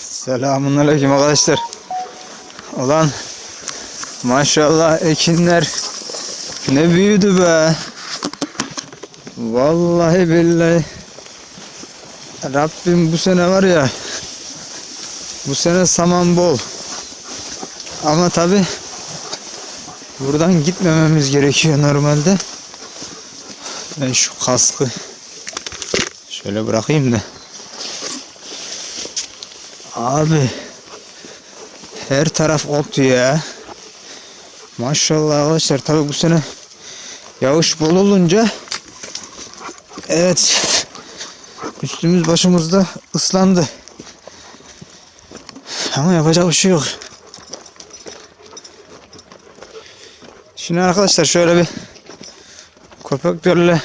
Selamun aleyküm arkadaşlar. Ulan maşallah ekinler ne büyüdü be. Vallahi billahi. Rabbim bu sene var ya bu sene saman bol. Ama tabi buradan gitmememiz gerekiyor normalde. Ben şu kaskı şöyle bırakayım da. Abi her taraf ot ya. Maşallah arkadaşlar tabi bu sene yağış bol olunca evet üstümüz başımızda ıslandı. Ama yapacak bir şey yok. Şimdi arkadaşlar şöyle bir köpeklerle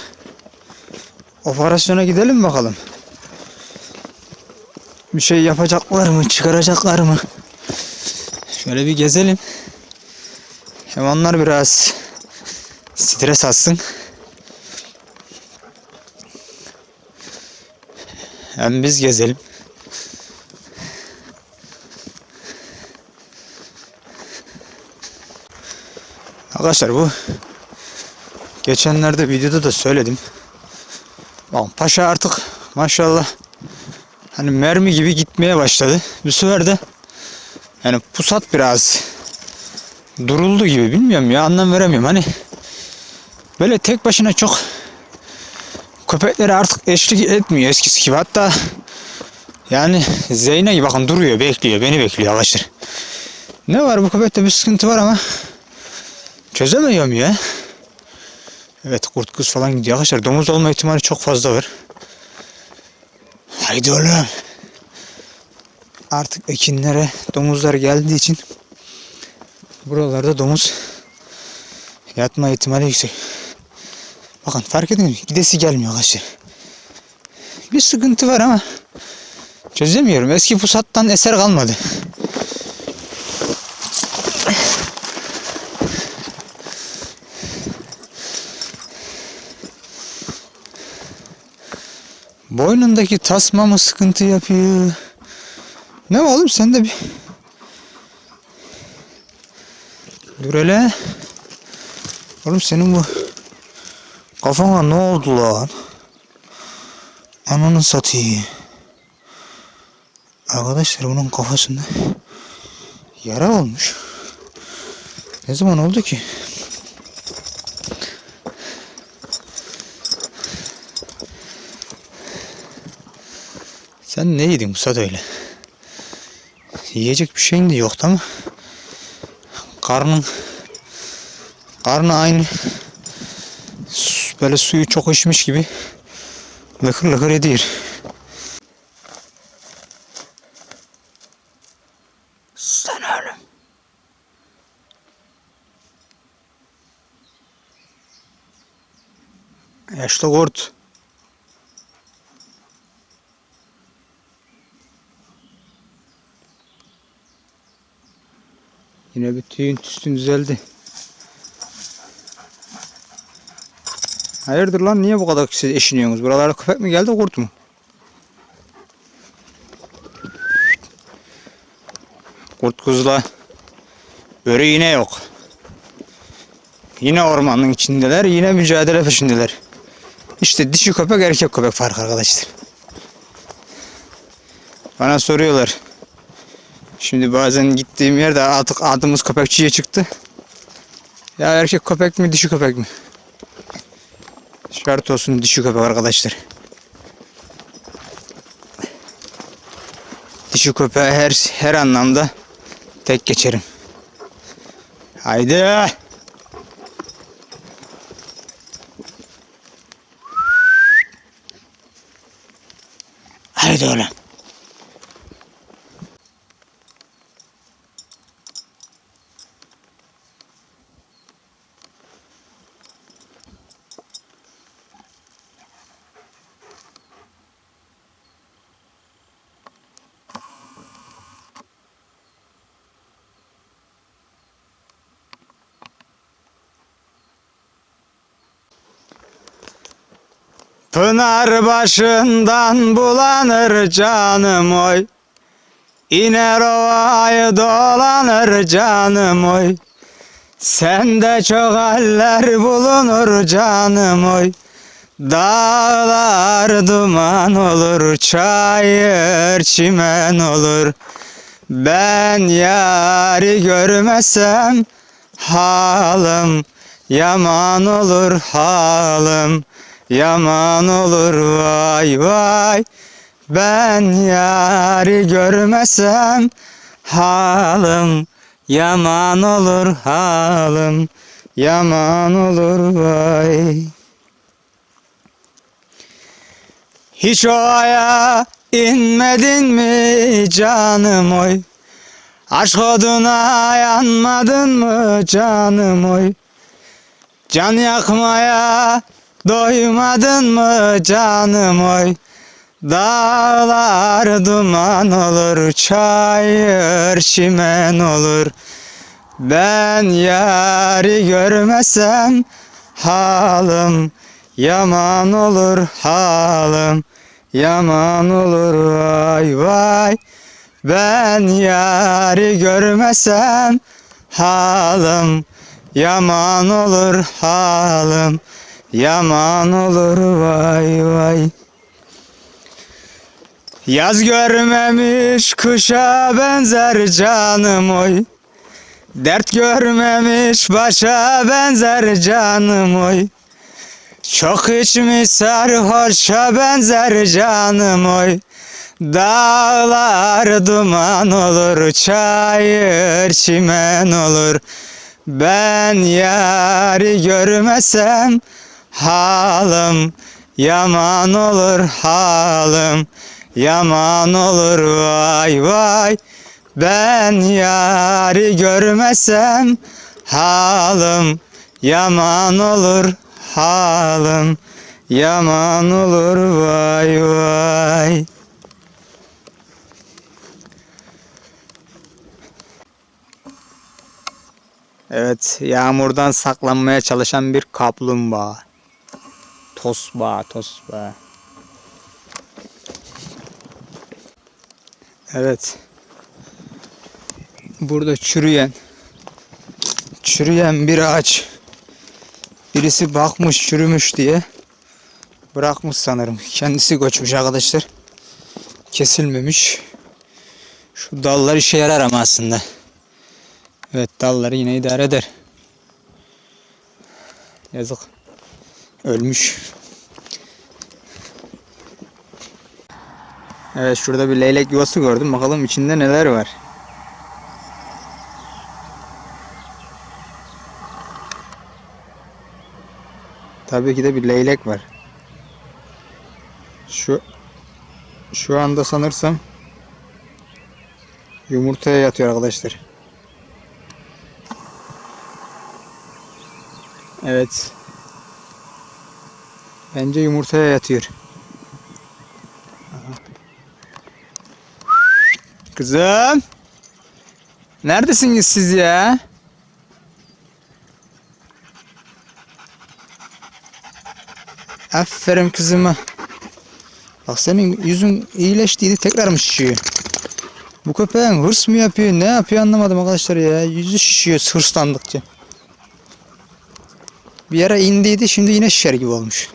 operasyona gidelim bakalım. Bir şey yapacaklar mı, çıkaracaklar mı? Şöyle bir gezelim. Hem onlar biraz stres atsın. Hem biz gezelim. Arkadaşlar bu geçenlerde videoda da söyledim. Bak paşa artık maşallah hani mermi gibi gitmeye başladı. Bu sefer de yani pusat biraz duruldu gibi bilmiyorum ya anlam veremiyorum. Hani böyle tek başına çok köpekleri artık eşlik etmiyor eskisi gibi. Hatta yani Zeyne bakın duruyor bekliyor beni bekliyor arkadaşlar. Ne var bu köpekte bir sıkıntı var ama çözemiyorum ya. Evet kurt kız falan gidiyor arkadaşlar. Domuz olma ihtimali çok fazla var. Haydi oğlum. Artık ekinlere domuzlar geldiği için buralarda domuz yatma ihtimali yüksek. Bakın fark edin? Gidesi gelmiyor arkadaşlar. Bir sıkıntı var ama çözemiyorum. Eski pusattan eser kalmadı. Boynundaki tasma mı sıkıntı yapıyor? Ne oğlum sen de bir... Dur hele. Oğlum senin bu kafana ne oldu lan? Ananı satayım. Arkadaşlar bunun kafasında yara olmuş. Ne zaman oldu ki? Sen ne yedin Musat öyle? Yiyecek bir şeyin de yoktu ama karnın karnı aynı böyle suyu çok içmiş gibi lıkır lıkır ediyor. Sen oğlum. Yaşlı kurt. Yine bir tüyün tüstün düzeldi. Hayırdır lan niye bu kadar siz eşiniyorsunuz? Buralara köpek mi geldi kurt mu? Kurt kuzla börü yine yok. Yine ormanın içindeler, yine mücadele peşindeler. İşte dişi köpek erkek köpek farkı arkadaşlar. Bana soruyorlar. Şimdi bazen gittiğim yerde artık adımız köpekçiye çıktı. Ya erkek köpek mi dişi köpek mi? Şart olsun dişi köpek arkadaşlar. Dişi köpeğe her her anlamda tek geçerim. Haydi. Haydi oğlum. Pınar başından bulanır canım oy. İner ovayı dolanır canım oy Sende çok haller bulunur canım oy Dağlar duman olur, çayır çimen olur. Ben yari görmesem halım yaman olur halım yaman olur vay vay. Ben yari görmesem halım yaman olur halım yaman olur vay. Hiç ovaya inmedin mi canım oy? Aşk oduna yanmadın mı canım oy? Can yakmaya doymadın mı canım oy? Dağlar duman olur, çayır çimen olur. Ben yari görmesem halım yaman olur halım yaman olur vay vay. Ben yari görmesem halım yaman olur halım yaman olur vay vay. Yaz görmemiş kışa benzer canım oy. Dert görmemiş başa benzer canım oy. Çok içmiş sarhoşa benzer canım oy. Dağlar duman olur, çayır çimen olur. Ben yari görmesem halım yaman olur halım yaman olur vay vay. Ben yari görmesem halım yaman olur halım yaman olur vay vay. Evet, yağmurdan saklanmaya çalışan bir kaplumbağa. Tosbağa, tosbağa. Evet. Burada çürüyen çürüyen bir ağaç. Birisi bakmış çürümüş diye bırakmış sanırım. Kendisi göçmüş arkadaşlar. Kesilmemiş. Şu dallar işe yarar ama aslında. Evet dalları yine idare eder. Yazık. Ölmüş. Evet şurada bir leylek yuvası gördüm. Bakalım içinde neler var. Tabii ki de bir leylek var. Şu şu anda sanırsam yumurtaya yatıyor arkadaşlar. Evet. Bence yumurtaya yatıyor. Kızım. Neredesiniz siz ya? Aferin kızıma. Bak senin yüzün iyileştiydi tekrar mı şişiyor? Bu köpeğin hırs mı yapıyor ne yapıyor anlamadım arkadaşlar ya. Yüzü şişiyor hırslandıkça. Bir ara indiydi şimdi yine şişer gibi olmuş.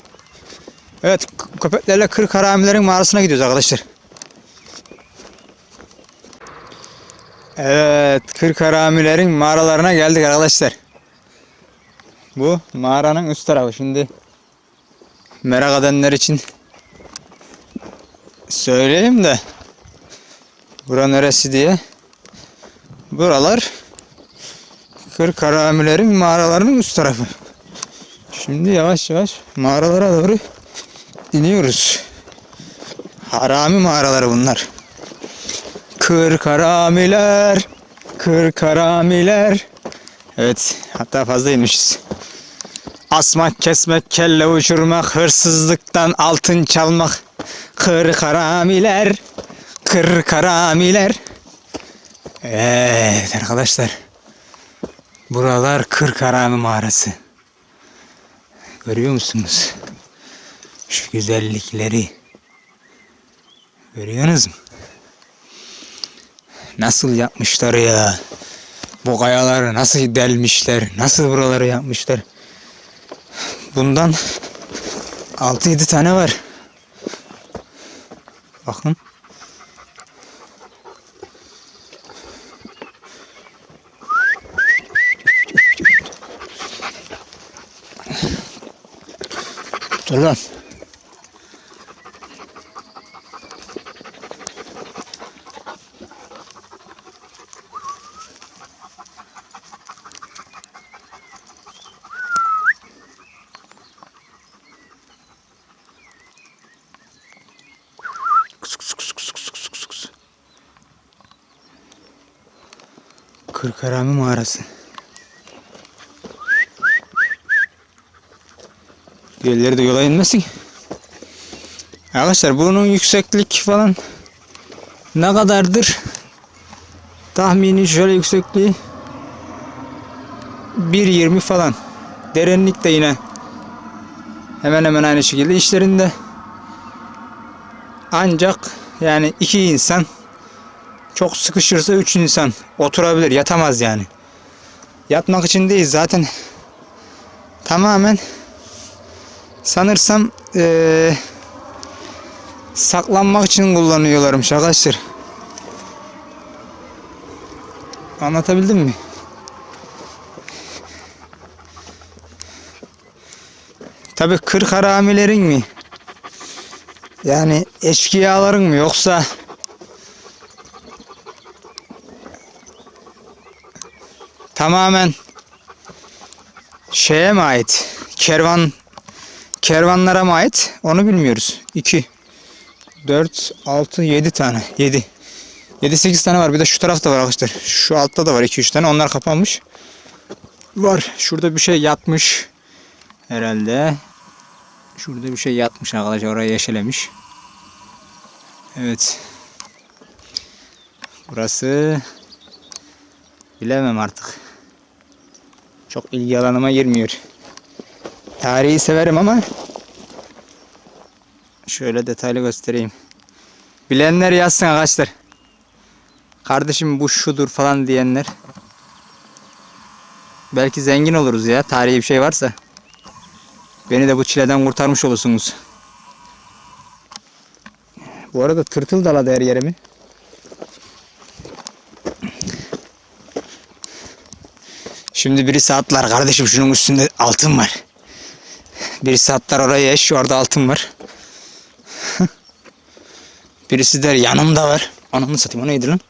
Evet köpeklerle kırk haramilerin mağarasına gidiyoruz arkadaşlar. Evet kırk haramilerin mağaralarına geldik arkadaşlar. Bu mağaranın üst tarafı şimdi merak edenler için söyleyeyim de bura neresi diye. Buralar kırk haramilerin mağaralarının üst tarafı. Şimdi yavaş yavaş mağaralara doğru iniyoruz. Harami mağaraları bunlar. Kırk haramiler, kırk haramiler. Evet, hatta fazla inmişiz. Asmak, kesmek, kelle uçurmak, hırsızlıktan altın çalmak. Kırk haramiler, kırk haramiler. Evet arkadaşlar. Buralar kırk harami mağarası. Görüyor musunuz? Şu güzellikleri. Görüyorsunuz mu? Nasıl yapmışlar ya? Bu kayaları nasıl delmişler? Nasıl buraları yapmışlar? Bundan 6-7 tane var. Bakın. Dur lan. Kırkarami mağarası. Diğerleri de yola inmesin. Arkadaşlar bunun yükseklik falan ne kadardır? Tahmini şöyle yüksekliği 1.20 falan. Derinlik de yine hemen hemen aynı şekilde işlerinde ancak yani iki insan çok sıkışırsa üç insan oturabilir yatamaz yani. Yatmak için değil zaten tamamen sanırsam eee, saklanmak için kullanıyorlarmış arkadaşlar. Anlatabildim mi? Tabi kırk haramilerin mi? Yani eşkıyaların mı yoksa tamamen şeye mi ait? Kervan kervanlara mı ait? Onu bilmiyoruz. 2 4 6 7 tane. 7 7 8 tane var. Bir de şu tarafta var arkadaşlar. Şu altta da var 2 3 tane. Onlar kapanmış. Var. Şurada bir şey yatmış. Herhalde. Şurada bir şey yatmış arkadaşlar. Orayı yeşelemiş. Evet. Burası bilemem artık. Çok ilgi alanıma girmiyor. Tarihi severim ama şöyle detaylı göstereyim. Bilenler yazsın arkadaşlar. Kardeşim bu şudur falan diyenler. Belki zengin oluruz ya tarihi bir şey varsa. Beni de bu çileden kurtarmış olursunuz. Bu arada tırtıl daladı her yerimi. Şimdi birisi atlar kardeşim şunun üstünde altın var. Birisi atlar oraya eş orada altın var. birisi der yanımda var. Ananı satayım o neydi lan?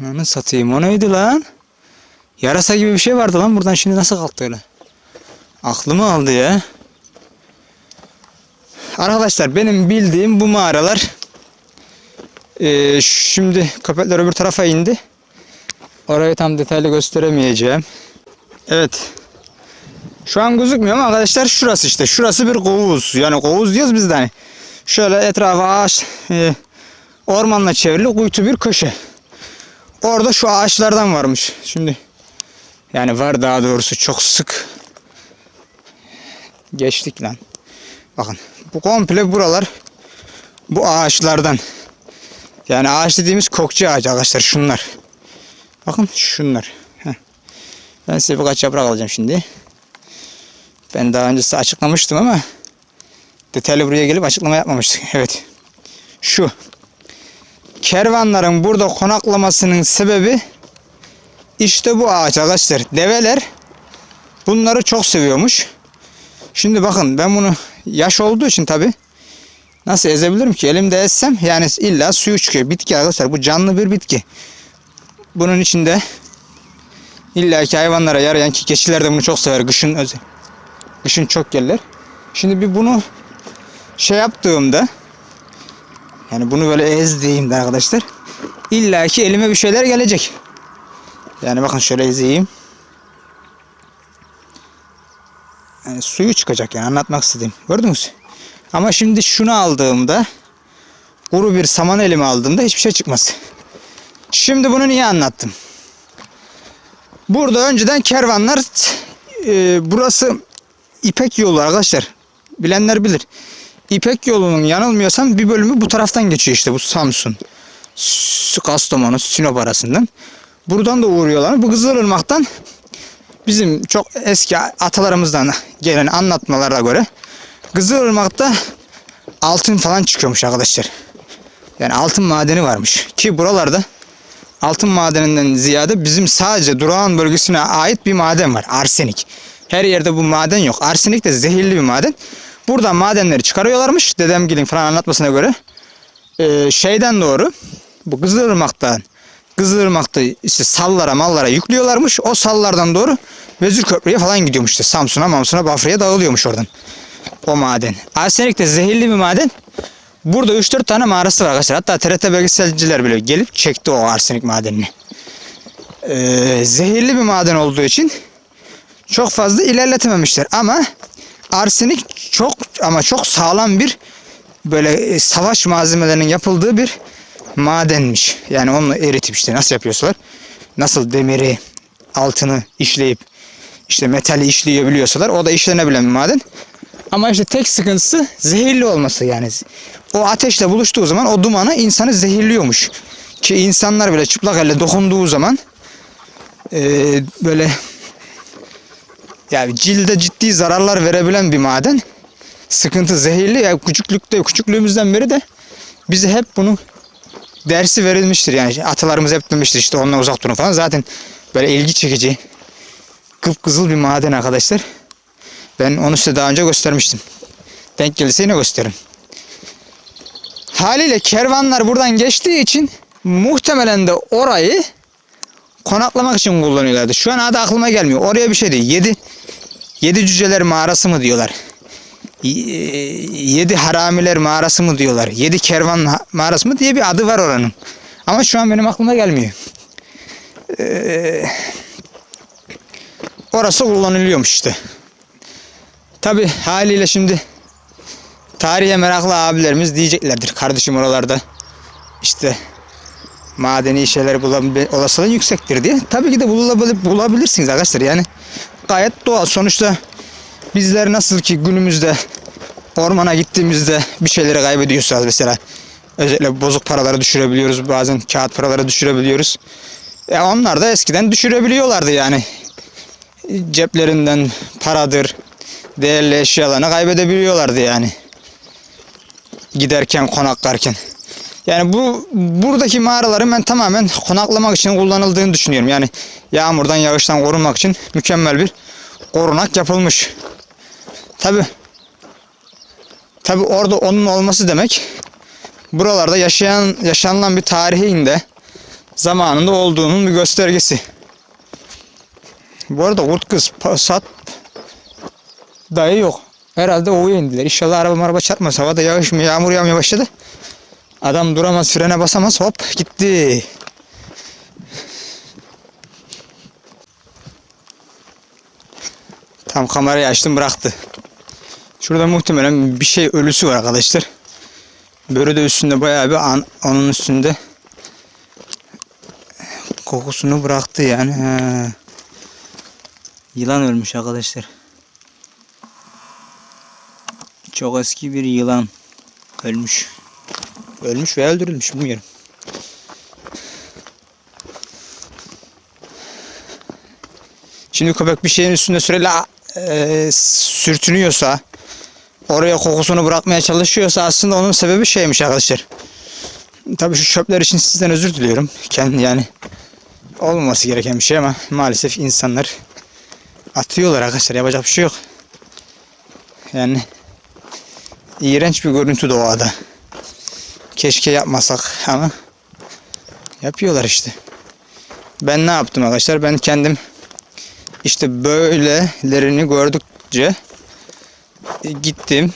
Ananı satayım o neydi lan? Yarasa gibi bir şey vardı lan buradan şimdi nasıl kalktı öyle? Aklımı aldı ya. Arkadaşlar benim bildiğim bu mağaralar Ee, şimdi köpekler öbür tarafa indi. Orayı tam detaylı gösteremeyeceğim. Evet. Şu an gözükmüyor ama arkadaşlar şurası işte. Şurası bir kovuz. Yani kovuz diyoruz biz de hani. Şöyle etrafı ağaç e, ormanla çevrili kuytu bir köşe. Orada şu ağaçlardan varmış. Şimdi yani var daha doğrusu çok sık geçtik lan. Bakın bu komple buralar bu ağaçlardan. Yani ağaç dediğimiz kokçu ağacı arkadaşlar şunlar. Bakın şunlar. Ben size birkaç yaprak alacağım şimdi. Ben daha önce size açıklamıştım ama detaylı buraya gelip açıklama yapmamıştık. Evet. Şu. Kervanların burada konaklamasının sebebi işte bu ağaç arkadaşlar. Develer bunları çok seviyormuş. Şimdi bakın ben bunu yaş olduğu için tabi nasıl ezebilirim ki? Elimde ezsem yani illa suyu çıkıyor. Bitki arkadaşlar bu canlı bir bitki. Bunun içinde illa ki hayvanlara yarayan ki keçiler de bunu çok sever. Kışın özel. Kışın çok gelirler. Şimdi bir bunu şey yaptığımda yani bunu böyle ezdiğimde arkadaşlar illa ki elime bir şeyler gelecek. Yani bakın şöyle ezeyim. Yani suyu çıkacak yani anlatmak istediğim. Gördünüz? Ama şimdi şunu aldığımda kuru bir saman elime aldığımda hiçbir şey çıkmaz. Şimdi bunu niye anlattım? Burada önceden kervanlar e, burası İpek yolu arkadaşlar. Bilenler bilir. İpek yolunun yanılmıyorsam bir bölümü bu taraftan geçiyor işte bu Samsun. Kastamonu, Sinop arasından. Buradan da uğruyorlar. Bu Kızılırmak'tan bizim çok eski atalarımızdan gelen anlatmalara göre Kızılırmak'ta altın falan çıkıyormuş arkadaşlar. Yani altın madeni varmış. Ki buralarda altın madeninden ziyade bizim sadece durağan bölgesine ait bir maden var. Arsenik. Her yerde bu maden yok. Arsenik de zehirli bir maden. Buradan madenleri çıkarıyorlarmış. Dedemgilin falan anlatmasına göre. Ee, şeyden doğru bu Kızılırmak'tan Kızılırmak'ta işte sallara mallara yüklüyorlarmış. O sallardan doğru Vezir Köprü'ye falan gidiyormuş işte. Samsun'a, Mamsun'a, Bafra'ya dağılıyormuş oradan. O maden. Arsenik de zehirli bir maden. Burada 3-4 tane mağarası var arkadaşlar. Hatta TRT belgeselciler bile gelip çekti o arsenik madenini. Ee, zehirli bir maden olduğu için çok fazla ilerletememişler. Ama arsenik çok ama çok sağlam bir böyle e, savaş malzemelerinin yapıldığı bir madenmiş. Yani onu eritip işte nasıl yapıyorsalar. Nasıl demiri, altını işleyip işte metali işleyebiliyorsalar o da işlenebilen bir maden. Ama işte tek sıkıntısı zehirli olması yani. O ateşle buluştuğu zaman o dumanı insanı zehirliyormuş. Ki insanlar bile çıplak elle dokunduğu zaman eee, böyle yani cilde ciddi zararlar verebilen bir maden. Sıkıntı zehirli. Ya küçüklükte küçüklüğümüzden beri de bize hep bunu dersi verilmiştir yani atalarımız hep demiştir işte onunla uzak durun falan. Zaten böyle ilgi çekici kıpkızıl bir maden arkadaşlar. Ben onu size daha önce göstermiştim. Denk gelirse yine gösteririm. Haliyle kervanlar buradan geçtiği için muhtemelen de orayı konaklamak için kullanıyorlardı. Şu an adı aklıma gelmiyor. Oraya bir şey değil. Yedi, yedi cüceler mağarası mı diyorlar. Yedi haramiler mağarası mı diyorlar. Yedi kervan mağarası mı diye bir adı var oranın. Ama şu an benim aklıma gelmiyor. Ee, orası kullanılıyormuş işte. Tabi haliyle şimdi tarihe meraklı abilerimiz diyeceklerdir. Kardeşim oralarda işte madeni şeyler bulabilme olasılığı yüksektir diye. Tabii ki de bulabilir, bulabilirsiniz arkadaşlar. Yani gayet doğal. Sonuçta bizler nasıl ki günümüzde ormana gittiğimizde bir şeyleri kaybediyoruz mesela. Özellikle bozuk paraları düşürebiliyoruz. Bazen kağıt paraları düşürebiliyoruz. Ya onlar da eskiden düşürebiliyorlardı yani. Ceplerinden paradır, değerli eşyalarını kaybedebiliyorlardı yani. Giderken, konaklarken. Yani bu buradaki mağaraların ben tamamen konaklamak için kullanıldığını düşünüyorum. Yani yağmurdan, yağıştan korunmak için mükemmel bir korunak yapılmış. Tabi Tabi orada onun olması demek buralarda yaşayan yaşanılan bir tarihin de zamanında olduğunun bir göstergesi. Bu arada kurt kız sat dayı yok. Herhalde ovuya indiler. İnşallah araba araba çarpmaz. Havada yağış mı yağmur yağmaya başladı. Adam duramaz frene basamaz hop gitti. Tam kamerayı açtım bıraktı. Şurada muhtemelen bir şey ölüsü var arkadaşlar. Böyle de üstünde bayağı bir an, onun üstünde kokusunu bıraktı yani. He. Yılan ölmüş arkadaşlar. Çok eski bir yılan ölmüş. Ölmüş veya öldürülmüş bilmiyorum. Şimdi köpek bir şeyin üstünde sürekli e, sürtünüyorsa oraya kokusunu bırakmaya çalışıyorsa aslında onun sebebi şeymiş arkadaşlar. Tabii şu çöpler için sizden özür diliyorum. Kendi yani olmaması gereken bir şey ama maalesef insanlar atıyorlar arkadaşlar. Yapacak bir şey yok. Yani iğrenç bir görüntü doğada. Keşke yapmasak ama yapıyorlar işte. Ben ne yaptım arkadaşlar? Ben kendim işte böylelerini gördükçe gittim.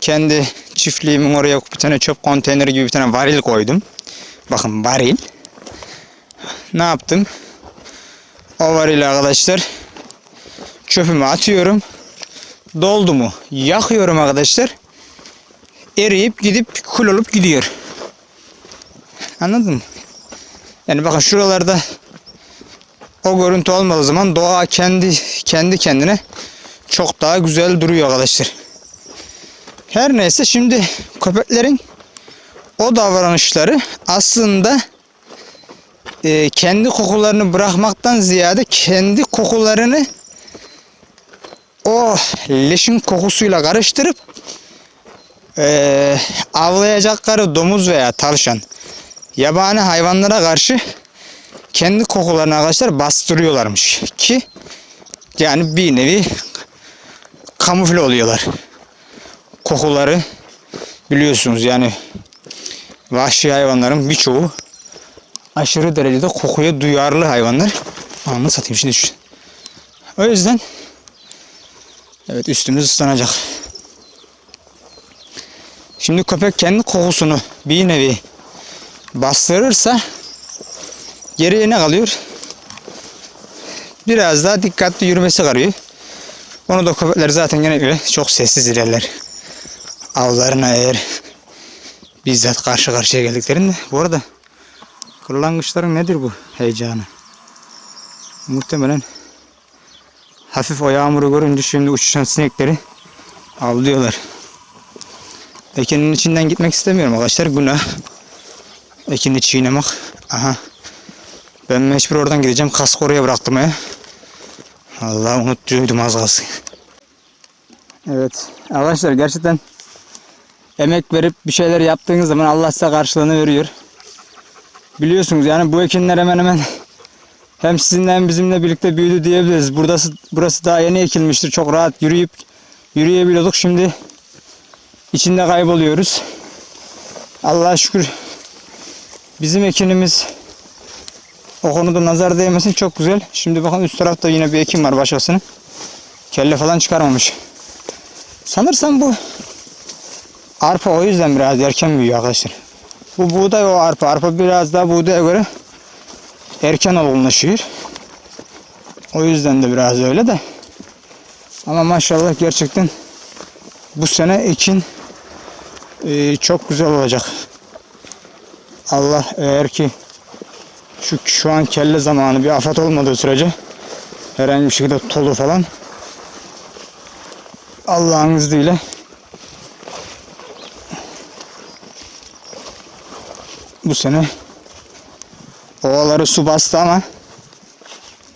Kendi çiftliğimin oraya bir tane çöp konteyneri gibi bir tane varil koydum. Bakın varil. Ne yaptım? O varil arkadaşlar çöpümü atıyorum. Doldu mu? Yakıyorum arkadaşlar. Eriyip gidip kül olup gidiyor. Anladın mı? Yani bakın şuralarda o görüntü olmadığı zaman doğa kendi kendi kendine çok daha güzel duruyor arkadaşlar. Her neyse şimdi köpeklerin o davranışları aslında e, kendi kokularını bırakmaktan ziyade kendi kokularını o leşin kokusuyla karıştırıp e, avlayacakları domuz veya tavşan yabani hayvanlara karşı kendi kokularını arkadaşlar bastırıyorlarmış ki yani bir nevi kamufle oluyorlar. Kokuları biliyorsunuz yani vahşi hayvanların birçoğu aşırı derecede kokuya duyarlı hayvanlar. Anını satayım şimdi. O yüzden evet üstümüz ıslanacak. Şimdi köpek kendi kokusunu bir nevi bastırırsa geriye ne kalıyor? Biraz daha dikkatli yürümesi kalıyor. Onu da köpekler zaten genellikle çok sessiz ilerler. Avlarına eğer bizzat karşı karşıya geldiklerinde. Bu arada kırlangıçların nedir bu heyecanı? Muhtemelen hafif o yağmuru görünce şimdi uçuşan sinekleri avlıyorlar. Ekinin içinden gitmek istemiyorum arkadaşlar. Günah. Ekini çiğnemek. Aha. Ben mecbur oradan gideceğim. Kask oraya bıraktım ya. Allah unuttuydum az kalsın. Evet. Arkadaşlar gerçekten emek verip bir şeyler yaptığınız zaman Allah size karşılığını veriyor. Biliyorsunuz yani bu ekinler hemen hemen hem sizinle hem bizimle birlikte büyüdü diyebiliriz. Burası, burası daha yeni ekilmiştir. Çok rahat yürüyüp yürüyebiliyorduk. Şimdi içinde kayboluyoruz. Allah'a şükür bizim ekinimiz o konuda nazar değmesin çok güzel. Şimdi bakın üst tarafta yine bir ekim var başkasının. Kelle falan çıkarmamış. Sanırsam bu arpa o yüzden biraz erken büyüyor arkadaşlar. Bu buğday o arpa. Arpa biraz daha buğdaya göre erken olgunlaşıyor. O yüzden de biraz öyle de. Ama maşallah gerçekten bu sene ekin e, çok güzel olacak. Allah eğer ki şu şu an kelle zamanı bir afet olmadığı sürece herhangi bir şekilde tolu falan Allah'ın izniyle bu sene ovaları su bastı ama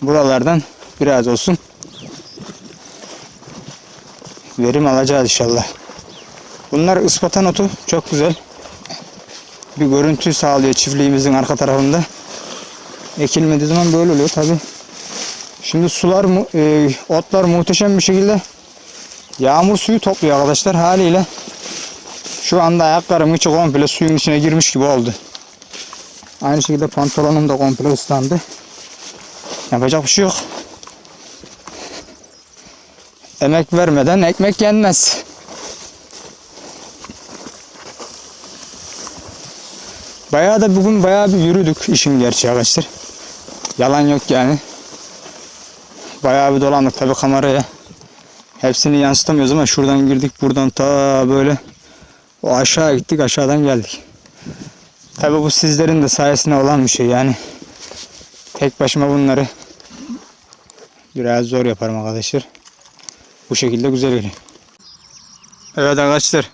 buralardan biraz olsun verim alacağız inşallah. Bunlar ıspatan otu çok güzel. Bir görüntü sağlıyor çiftliğimizin arka tarafında. Ekilmediği zaman böyle oluyor tabi. Şimdi sular, e, otlar muhteşem bir şekilde yağmur suyu topluyor arkadaşlar haliyle. Şu anda ayaklarım içi komple suyun içine girmiş gibi oldu. Aynı şekilde pantolonum da komple ıslandı. Yapacak bir şey yok. Emek vermeden ekmek yenmez. Bayağı da bugün bayağı bir yürüdük işin gerçeği arkadaşlar. Yalan yok yani. Bayağı bir dolandık tabi kameraya. Hepsini yansıtamıyoruz ama şuradan girdik buradan ta böyle o aşağı gittik aşağıdan geldik. Tabi bu sizlerin de sayesinde olan bir şey yani. Tek başıma bunları biraz zor yaparım arkadaşlar. Bu şekilde güzel geliyor. Evet arkadaşlar.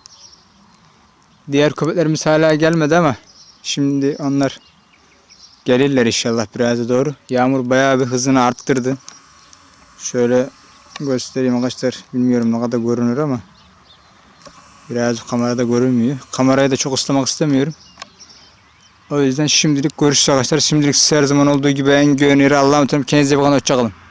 Diğer köpeklerimiz hala gelmedi ama şimdi onlar gelirler inşallah biraz doğru. Yağmur bayağı bir hızını arttırdı. Şöyle göstereyim arkadaşlar. Bilmiyorum ne kadar görünür ama biraz kamerada görünmüyor. Kamerayı da çok ıslamak istemiyorum. O yüzden şimdilik görüşürüz arkadaşlar. Şimdilik her zaman olduğu gibi en güvenilir Allah'a emanet olun. Kendinize bakın. Hoşçakalın.